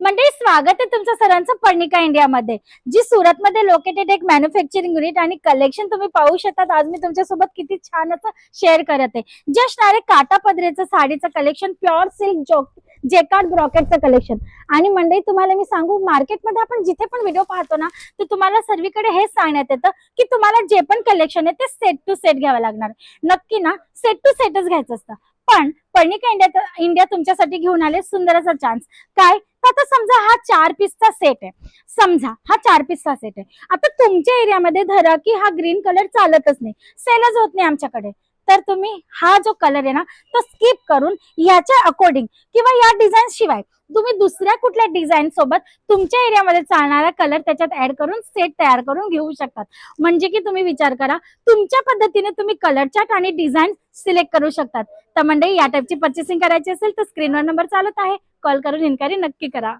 म्हणजे स्वागत आहे तुमचं सरांचं पर्णिका इंडियामध्ये. जी सुरतमध्ये लोकेटेड एक मॅन्युफॅक्चरिंग युनिट आणि कलेक्शन तुम्ही पाहू शकतात. आज मी तुमच्यासोबत किती छान असं शेअर करत आहे. जे असणार काटा पदरेचं साडीचं कलेक्शन प्युअर सिल्क जॉक जेकार्ड ब्रॉकेटचं कलेक्शन आणि मंडळी तुम्हाला मी सांगू मार्केटमध्ये आपण जिथे पण व्हिडिओ पाहतो ना तर तुम्हाला सर्वीकडे हेच सांगण्यात येतं की तुम्हाला जे पण कलेक्शन आहे ते सेट टू सेट घ्यावं लागणार. नक्की ना सेट टू सेटच घ्यायचं असतं. पण पर्णिका इंडिया इंडिया तुमच्यासाठी घेऊन आले सुंदर असा चान्स काय? तर आता समजा हा चार पीसचा सेट आहे. समजा हा चार पीसचा सेट आहे. आता तुमच्या एरियामध्ये धरा की हा ग्रीन कलर चालतच नाही. सेलच होत नाही आमच्याकडे. तर तुम्ही हा जो कलर आहे ना तो स्किप करून याच्या अकॉर्डिंग किंवा या डिझाईन शिवाय तुम्ही दुसऱ्या कुठल्या डिझाईन सोबत तुमच्या एरियामध्ये चालणारा कलर त्याच्यात ऍड करून सेट तयार करून घेऊ शकतात. म्हणजे की तुम्ही विचार करा तुमच्या पद्धतीने तुम्ही कलर चार्ट आणि डिझाईन सिलेक्ट करू शकतात. तर म्हणजे या टाईपची पर्चेसिंग करायची असेल तर स्क्रीनवर नंबर चालत आहे. कॉल करून इन्क्वायरी नक्की करा.